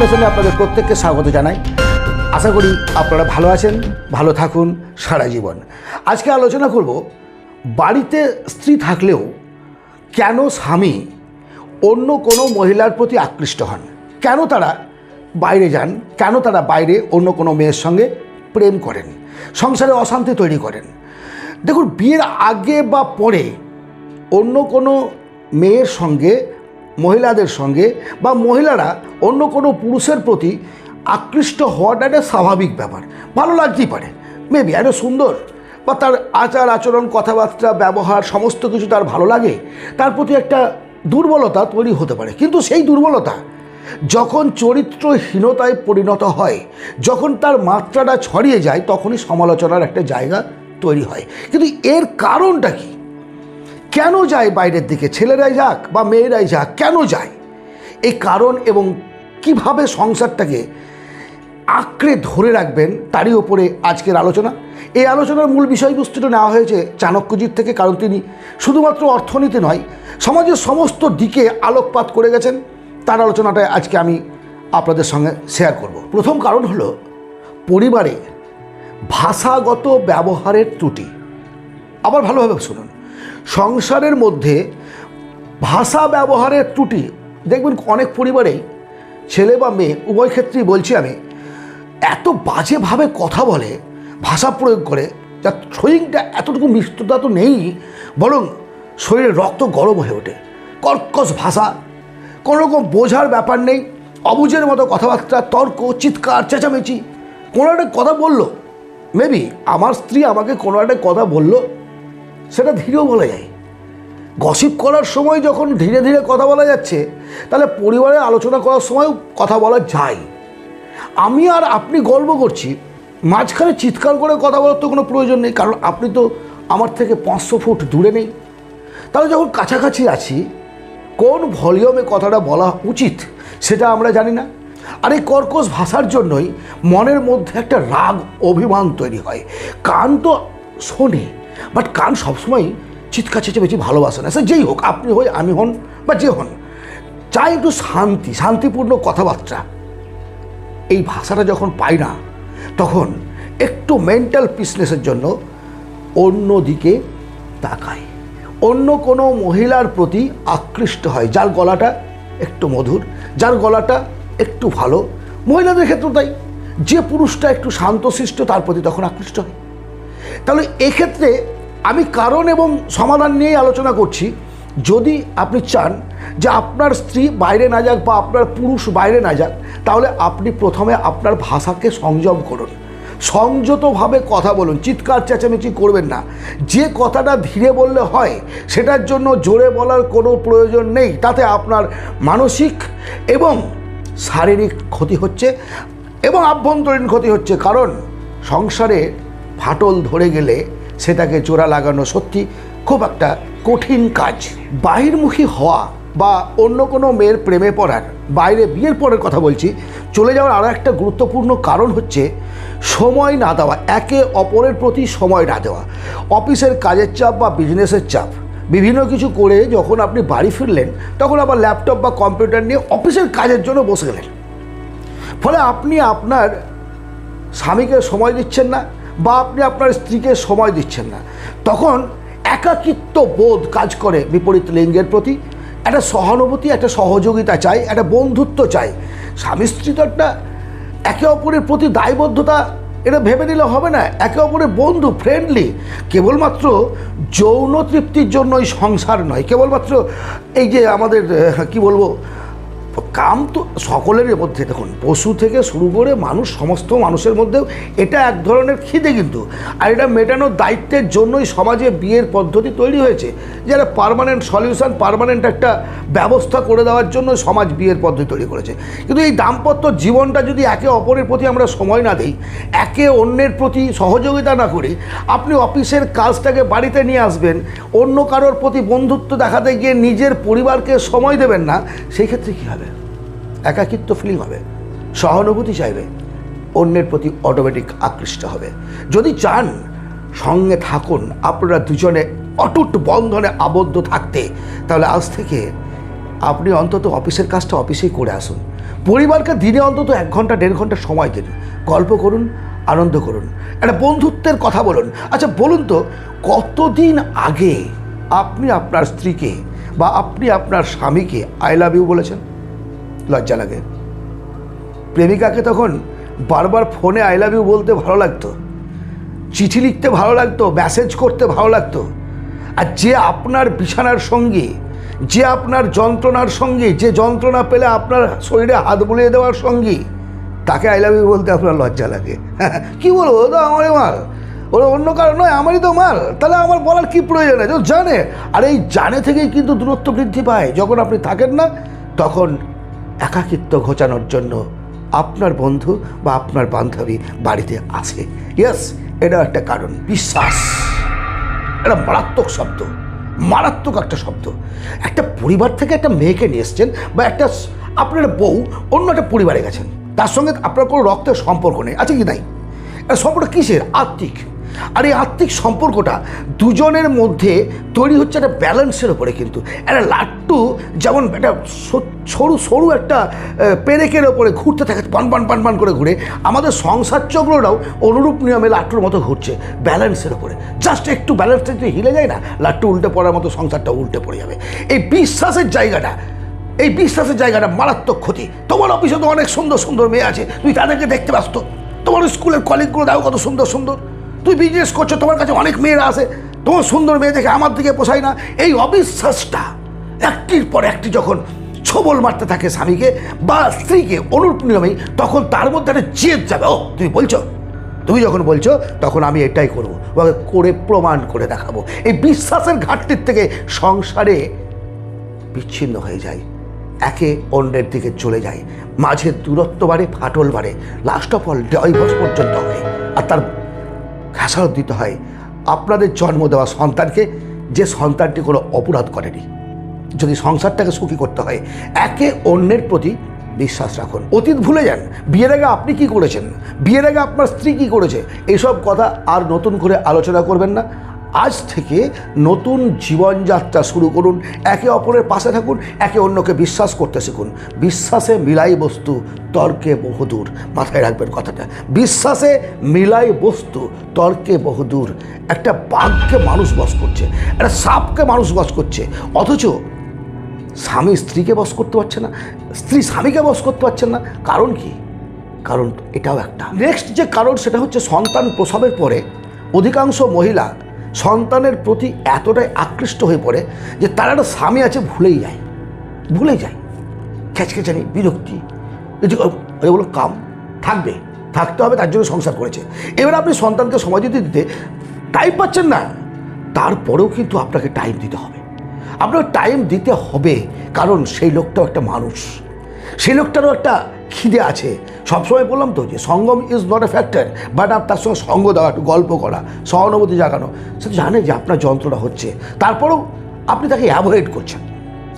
বিশ্লেষণে আপনাদের প্রত্যেককে স্বাগত জানাই। আশা করি আপনারা ভালো আছেন, ভালো থাকুন সারা জীবন। আজকে আলোচনা করব, বাড়িতে স্ত্রী থাকলেও কেন স্বামী অন্য কোনো মহিলার প্রতি আকৃষ্ট হন? কেন তারা বাইরে যান? কেন তারা বাইরে অন্য কোনো মেয়ের সঙ্গে প্রেম করেন? সংসারে অশান্তি তৈরি করেন? দেখুন, বিয়ের আগে বা পরে অন্য কোনো মেয়ের সঙ্গে মহিলাদের সঙ্গে বা মহিলারা অন্য কোনো পুরুষের প্রতি আকৃষ্ট হওয়াটা একটা স্বাভাবিক ব্যাপার। ভালো লাগতেই পারে। মেবি এত সুন্দর। বা তার আচার, আচরণ, কথাবার্তা, ব্যবহার, সমস্ত কিছু তার ভালো লাগে, তার প্রতি একটা দুর্বলতা তৈরি হতে পারে। কিন্তু সেই দুর্বলতা যখন চরিত্রহীনতায় পরিণত হয়, যখন তার মাত্রাটা ছড়িয়ে যায়, তখনই সমালোচনার একটা জায়গা তৈরি হয়। কিন্তু এর কারণটা কি? কেন যায় বাইরের দিকে? ছেলেরাই যাক বা মেয়েরাই যাক, কেন যায়? এই কারণ এবং কীভাবে সংসারটাকে আঁকড়ে ধরে রাখবেন তারই ওপরে আজকের আলোচনা। এই আলোচনার মূল বিষয়বস্তুটা নেওয়া হয়েছে চাণক্যজির থেকে, কারণ তিনি শুধুমাত্র অর্থনীতি নয়, সমাজের সমস্ত দিকে আলোকপাত করে গেছেন। তার আলোচনাটা আজকে আমি আপনাদের সঙ্গে শেয়ার করব। প্রথম কারণ হলো পরিবারে ভাষাগত ব্যবহারের ত্রুটি। আবার ভালোভাবে শুনুন। সংসারের মধ্যে ভাষা ব্যবহারের ত্রুটি। দেখবেন অনেক পরিবারেই ছেলে বা মেয়ে, উভয় ক্ষেত্রেই বলছি আমি, এত বাজেভাবে কথা বলে, ভাষা প্রয়োগ করে, যার শরীরটা এতটুকু মিষ্টতা তো নেই, বরং শরীরে রক্ত গরম হয়ে ওঠে। কর্কশ ভাষা কোনো রকম বোঝার ব্যাপার নেই, অবুঝের মতো কথাবার্তা, তর্ক, চিৎকার, চেঁচামেচি, কোনো একটা কথা বলল। মেবি আমার স্ত্রী আমাকে কোনো একটা কথা বলল সেটা ধীরেও বলা যায়। গসিপ করার সময় যখন ধীরে ধীরে কথা বলা যাচ্ছে, তাহলে পরিবারে আলোচনা করার সময়ও কথা বলা যায়। আমি আর আপনি গল্প করছি, মাঝখানে চিৎকার করে কথা বলার তো কোনো প্রয়োজন নেই, কারণ আপনি তো আমার থেকে পাঁচশো ফুট দূরে নেই। তাহলে যখন কাছাকাছি আছি, কোন ভলিউমে কথাটা বলা উচিত সেটা আমরা জানি না। আর এই কর্কশ ভাষার জন্যই মনের মধ্যে একটা রাগ, অভিমান তৈরি হয়। কান তো শোনে বাট কান সবসময় চিৎকার চেঁচে ভালোবাসে না। সে যেই হোক, আপনি হই আমি হন বা যে হন চাই একটু শান্তি, শান্তিপূর্ণ কথাবার্তা, এই ভাষাটা যখন পাই না, তখন একটু মেন্টাল পিসনেসের জন্য অন্য দিকে তাকায় অন্য কোনো মহিলার প্রতি আকৃষ্ট হয়, যার গলাটা একটু মধুর, যার গলাটা একটু ভালো। মহিলাদের ক্ষেত্রে তাই। যে পুরুষটা একটু শান্তশিষ্ট, তার প্রতি তখন আকৃষ্ট হয়। তাহলে এক্ষেত্রে আমি কারণ এবং সমাধান নিয়েই আলোচনা করছি। যদি আপনি চান যে আপনার স্ত্রী বাইরে না যাক বা আপনার পুরুষ বাইরে না যাক, তাহলে আপনি প্রথমে আপনার ভাষাকে সংযম করুন। সংযতভাবে কথা বলুন। চিৎকার চেঁচামেচি করবেন না। যে কথাটা ধীরে বললে হয়, সেটার জন্য জোরে বলার কোনো প্রয়োজন নেই। তাতে আপনার মানসিক এবং শারীরিক ক্ষতি হচ্ছে এবং আভ্যন্তরীণ ক্ষতি হচ্ছে। কারণ সংসারে ফাটল ধরে গেলে সেটাকে জোড়া লাগানো সত্যি খুব একটা কঠিন কাজ। বাহির্মুখী হওয়া বা অন্য কোনো মেয়ের প্রেমে পড়ার, বাইরে বিয়ের পরের কথা বলছি, চলে যাওয়ার আরও একটা গুরুত্বপূর্ণ কারণ হচ্ছে সময় না দেওয়া, একে অপরের প্রতি সময় না দেওয়া। অফিসের কাজের চাপ বা বিজনেসের চাপ, বিভিন্ন কিছু করে যখন আপনি বাড়ি ফিরলেন, তখন আবার ল্যাপটপ বা কম্পিউটার নিয়ে অফিসের কাজের জন্য বসে গেলেন। ফলে আপনি আপনার স্বামীকে সময় দিচ্ছেন না বা আপনি আপনার স্ত্রীকে সময় দিচ্ছেন না। তখন একাকিত্ব বোধ কাজ করে বিপরীত লিঙ্গের প্রতি। একটা সহানুভূতি, একটা সহযোগিতা চাই, একটা বন্ধুত্ব চাই। স্বামী স্ত্রী তো একটা একে অপরের প্রতি দায়বদ্ধতা, এটা ভেবে নিলে হবে না। একে অপরের বন্ধু ফ্রেন্ডলি কেবলমাত্র যৌন তৃপ্তির জন্যই সংসার নয়। কেবলমাত্র এই যে আমাদের কি বলব? কাম তো সকলের মধ্যে। দেখুন, পশু থেকে শুরু করে মানুষ, সমস্ত মানুষের মধ্যেও এটা এক ধরনের খিদে কিন্তু। আর এটা মেটানোর দায়িত্বের জন্যই সমাজে বিয়ের পদ্ধতি তৈরি হয়েছে যারা পারমানেন্ট সলিউশন পারমানেন্ট একটা ব্যবস্থা করে দেওয়ার জন্য সমাজ বিয়ের পদ্ধতি তৈরি করেছে। কিন্তু এই দাম্পত্য জীবনটা যদি একে অপরের প্রতি আমরা সময় না দিই, একে অন্যের প্রতি সহযোগিতা না করি, আপনি অফিসের কাজটাকে বাড়িতে নিয়ে আসবেন, অন্য কারোর প্রতি বন্ধুত্ব দেখাতে গিয়ে নিজের পরিবারকে সময় দেবেন না, সেই ক্ষেত্রে কী হবে? একাকিত্ব ফিলিং হবে, সহানুভূতি চাইবে, অন্যের প্রতি অটোমেটিক আকৃষ্ট হবে। যদি চান সঙ্গে থাকুন, আপনারা দুজনে অটুট বন্ধনে আবদ্ধ থাকতে, তাহলে আজ থেকে আপনি অন্তত অফিসের কাজটা অফিসেই করে আসুন। পরিবারকে দিনে অন্তত এক ঘণ্টা, দেড় ঘণ্টা সময় দিন। গল্প করুন, আনন্দ করুন। একটা বন্ধুত্বের কথা বলুন। আচ্ছা বলুন তো, কতদিন আগে আপনি আপনার স্ত্রীকে বা আপনি আপনার স্বামীকে আই লাভ ইউ বলেছেন? লজ্জা লাগে। প্রেমিকাকে তখন বারবার ফোনে আই লাভ ইউ বলতে ভালো লাগতো। চিঠি লিখতে ভালো লাগতো মেসেজ করতে ভালো লাগতো। আর যে আপনার বিছানার সঙ্গে, যে আপনার যন্ত্রণার সঙ্গে, যে যন্ত্রণা পেলে আপনার শরীরে হাত বুলিয়ে দেওয়ার সঙ্গী, তাকে আই লাভ ইউ বলতে আপনার লজ্জা লাগে। কি বলব তো আমারই মাল। ওরা অন্য কারণ নয়, আমারই তো মাল। তাহলে আমার বলার কি প্রয়োজন আছে? জানে। আর এই জানে থেকেই কিন্তু দূরত্ব বৃদ্ধি পায়। যখন আপনি থাকেন না, তখন একাকিত্ব ঘোচানোর জন্য আপনার বন্ধু বা আপনার বান্ধবী বাড়িতে আসে ইয়েস এটা একটা কারণ। বিশ্বাস। এটা মারাত্মক শব্দ। মারাত্মক একটা শব্দ। একটা পরিবার থেকে একটা মেয়েকে নিয়ে এসছেন বা একটা আপনার বউ অন্য একটা পরিবারে গেছেন। তার সঙ্গে আপনার কোনো রক্তের সম্পর্ক নেই। আছে কি নাই? এটা সম্পর্ক কিসের? আত্মিক। আর এই আত্মিক সম্পর্কটা দুজনের মধ্যে তৈরি হচ্ছে একটা ব্যালেন্সের ওপরে কিন্তু। একটা লাট্টু যেমন একটা সরু সরু একটা পেরেকের ওপরে ঘুরতে থাকে, পান পান পান পান করে ঘুরে। আমাদের সংসার চক্রটাও অনুরূপ নিয়মে লাট্টুর মতো ঘুরছে, ব্যালেন্সের ওপরে জাস্ট একটু ব্যালেন্সটা যদি হিলে যায় না, লাট্টু উল্টে পড়ার মতো সংসারটা উল্টে পড়ে যাবে। এই বিশ্বাসের জায়গাটা, এই বিশ্বাসের জায়গাটা মারাত্মক ক্ষতি। তোমার অফিসে তো অনেক সুন্দর সুন্দর মেয়ে আছে তুই তাদেরকে দেখতে ব্যস্ত। তোমার স্কুলের কলিগগুলো দাও কত সুন্দর সুন্দর। তুই বিজনেস করছ, তোমার কাছে অনেক মেয়েরা আসে তোমার সুন্দর মেয়ে দেখে আমার দিকে পোষায় না। এই অবিশ্বাসটা, একটির পর একটি যখন ছবল মারতে থাকে স্বামীকে বা স্ত্রীকে অনুরূপ নিয়মেই, তখন তার মধ্যে একটা জেদ যাবে। ও, তুমি বলছো? তুমি যখন বলছো, তখন আমি এটাই করব। ওকে করে প্রমাণ করে দেখাবো। এই বিশ্বাসের ঘাটতির থেকে সংসারে বিচ্ছিন্ন হয়ে যায়। একে অন্যের দিকে চলে যায়। মাঝে দূরত্ব বাড়ে, ফাটল বাড়ে। লাস্ট অফ অল ডাইভোর্স পর্যন্ত হয় আর তার খেসারত দিতে হয়। আপনাদের জন্ম দেওয়া সন্তানকে, যে সন্তানটি কোনো অপরাধ করেনি। যদি সংসারটাকে সুখী করতে হয়, একে অন্যের প্রতি বিশ্বাস রাখুন। অতীত ভুলে যান। বিয়ের আগে আপনি কি করেছেন? বিয়ের আগে আপনার স্ত্রী কি করেছে? এইসব কথা আর নতুন করে আলোচনা করবেন না। আজ থেকে নতুন জীবনযাত্রা শুরু করুন। একে অপরের পাশে থাকুন, একে অন্যকে বিশ্বাস করতে শিখুন। বিশ্বাসে মিলাই বস্তু, তর্কে বহুদূর। মাথায় রাখবেন কথাটা। বিশ্বাসে মিলাই বস্তু, তর্কে বহুদূর। একটা বাঘকে মানুষ বস করছে, একটা সাপকে মানুষ বস করছে। অথচ স্বামী স্ত্রীকে বস করতে পারছে না। স্ত্রী স্বামীকে বস করতে পারছেন না। কারণ কি? কারণ এটাও একটা। নেক্সট যে কারণ, সেটা হচ্ছে সন্তান প্রসবের পরে অধিকাংশ মহিলা সন্তানের প্রতি এতটাই আকৃষ্ট হয়ে পড়ে যে তার একটা স্বামী আছে, ভুলেই যায়। ভুলে যায়। খেচখেচানি বিরক্তি। এগুলো কাম। থাকবে। থাকতে হবে, তার জন্য সংসার করেছে। এবার আপনি সন্তানকে সময় দিতে দিতে টাইম পাচ্ছেন না। তারপরেও কিন্তু আপনাকে টাইম দিতে হবে। আপনাকে টাইম দিতে হবে, কারণ সেই লোকটাও একটা মানুষ। সেই লোকটারও একটা খিদে আছে। সবসময় বললাম তো যে সঙ্গম is not a factor but আর তার সঙ্গে সঙ্গ দেওয়া একটু গল্প করা, সহানুভূতি জাগানো, সে জানে যে আপনার যন্ত্রণা হচ্ছে। তারপরেও আপনি তাকে অ্যাভয়েড করছেন।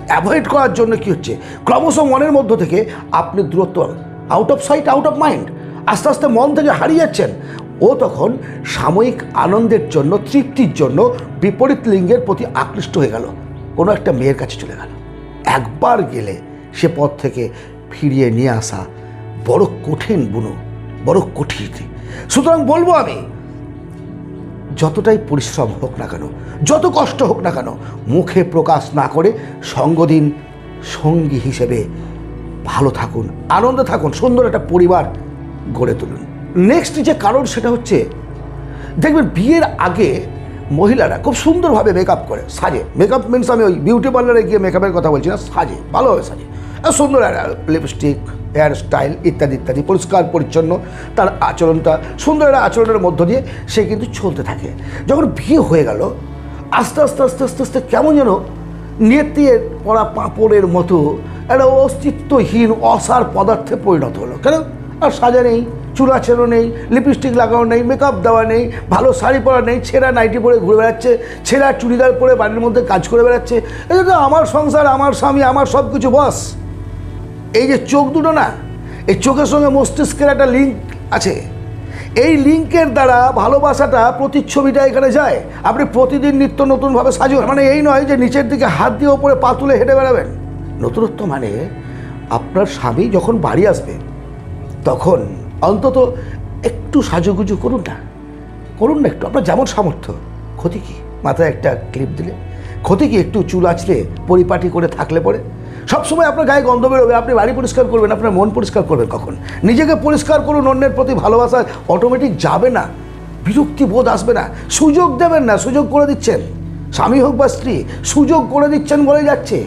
অ্যাভয়েড করার জন্য কি হচ্ছে? ক্রমশ মনের মধ্য থেকে আপনি দূরত্ব out of sight out of mind আস্তে আস্তে মন থেকে হারিয়ে যাচ্ছেন। ও তখন সাময়িক আনন্দের জন্য, তৃপ্তির জন্য বিপরীত লিঙ্গের প্রতি আকৃষ্ট হয়ে গেল। কোনো একটা মেয়ের কাছে চলে গেল। একবার গেলে সে পথ থেকে ফিরিয়ে নিয়ে আসা বড় কঠিন বুনো, বড় কঠিন সুতরাং বলব আমি, যতটাই পরিশ্রম হোক না কেন, যত কষ্ট হোক না কেন, মুখে প্রকাশ না করে সঙ্গ দিন, সঙ্গী হিসেবে ভালো থাকুন, আনন্দে থাকুন, সুন্দর একটা পরিবার গড়ে তুলুন। নেক্সট যে কারণ সেটা হচ্ছে, দেখবেন বিয়ের আগে মহিলারা খুব সুন্দরভাবে মেকআপ করে, সাজে। মেকআপ মিনস আমি ওই বিউটি পার্লারে গিয়ে মেকআপের কথা বলছি না, সাজে, ভালোভাবে সাজে। সুন্দর লিপস্টিক হেয়ার স্টাইল ইত্যাদি ইত্যাদি, পরিষ্কার, পরিচ্ছন্ন তার আচরণটা, সুন্দর একটা আচরণের মধ্য দিয়ে সে কিন্তু চলতে থাকে। যখন বিয়ে হয়ে গেল, আস্তে আস্তে আস্তে আস্তে আস্তে কেমন যেন নেতিয়ে পড়া পাঁপড়ের মতো একটা অস্তিত্বহীন, অসার পদার্থে পরিণত হলো। কেন? আর সাজা নেই চুলাচেরো নেই লিপস্টিক লাগানো নেই মেকআপ দেওয়া নেই, ভালো শাড়ি পরা নেই, ছেঁড়া নাইটি পরে ঘুরে বেড়াচ্ছে, ছেঁড়া চুড়িদার পরে বাড়ির মধ্যে কাজ করে বেড়াচ্ছে। এই আমার সংসার, আমার স্বামী, আমার সব কিছু বস। এই যে চোখ দুটো না, এই চোখের সঙ্গে মস্তিষ্কের একটা লিঙ্ক আছে। এই লিঙ্কের দ্বারা ভালোবাসাটা প্রতিচ্ছবিটা এখানে যায়। আপনি প্রতিদিন নিত্য নতুনভাবে সাজুন। মানে এই নয় যে নিচের দিকে হাত দিয়ে ওপরে পা তুলে হেঁটে বেড়াবেন। নতুনত্ব মানে আপনার স্বামী যখন বাড়ি আসবে, তখন অন্তত একটু সাজুগুজু করুন না। করুন না একটু। আপনার যেমন সামর্থ্য। ক্ষতি কি? মাথায় একটা ক্লিপ দিলে। ক্ষতি কি? একটু চুল আছলে পরিপাটি করে থাকলে পরে। সবসময় আপনার গায়ে গন্ধ বেরোবে, আপনি বাড়ি পরিষ্কার করবেন, আপনার মন পরিষ্কার করবেন কখন? নিজেকে পরিষ্কার করুন, অন্যের প্রতি ভালোবাসা অটোমেটিক যাবে না। বিরক্তি বোধ আসবে না। সুযোগ দেবেন না, সুযোগ করে দিচ্ছেন। স্বামী হোক বা স্ত্রী, সুযোগ করে দিচ্ছেন বলে যাচ্ছে।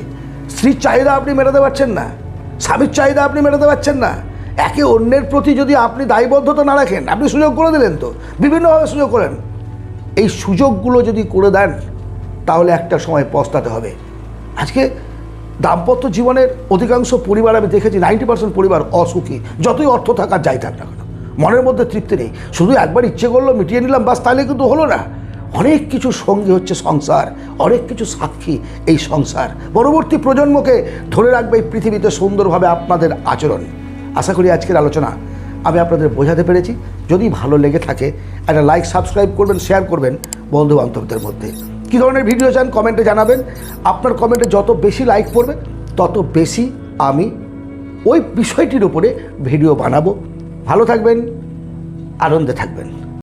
স্ত্রীর চাহিদা আপনি মেটাতে পারছেন না। স্বামীর চাহিদা আপনি মেটাতে পারছেন না। একে অন্যের প্রতি যদি আপনি দায়বদ্ধতা না রাখেন, আপনি সুযোগ করে দিলেন তো। বিভিন্নভাবে সুযোগ করেন। এই সুযোগগুলো যদি করে দেন, তাহলে একটা সময় পস্তাতে হবে। আজকে দাম্পত্য জীবনের অধিকাংশ পরিবার আমি দেখেছি নাইনটি পার্সেন্ট পরিবার অসুখী। যতই অর্থ থাকার যাই থাক না কেন। মনের মধ্যে তৃপ্তি নেই। শুধু একবার ইচ্ছে করল মিটিয়ে নিলাম, বাস, তাহলে কিন্তু হলো না। অনেক কিছু সঙ্গী হচ্ছে সংসার, অনেক কিছু সাক্ষী এই সংসার। পরবর্তী প্রজন্মকে ধরে রাখবে এই পৃথিবীতে সুন্দরভাবে আপনাদের আচরণ। আশা করি আজকের আলোচনা আমি আপনাদের বোঝাতে পেরেছি। যদি ভালো লেগে থাকে, একটা লাইক সাবস্ক্রাইব করবেন শেয়ার করবেন বন্ধু বান্ধবদের মধ্যে। কী ধরনের ভিডিও চান কমেন্টে জানাবেন। আপনার কমেন্টে যত বেশি লাইক পড়বে, তত বেশি আমি ওই বিষয়টির উপরে ভিডিও বানাবো। ভালো থাকবেন, আনন্দে থাকবেন।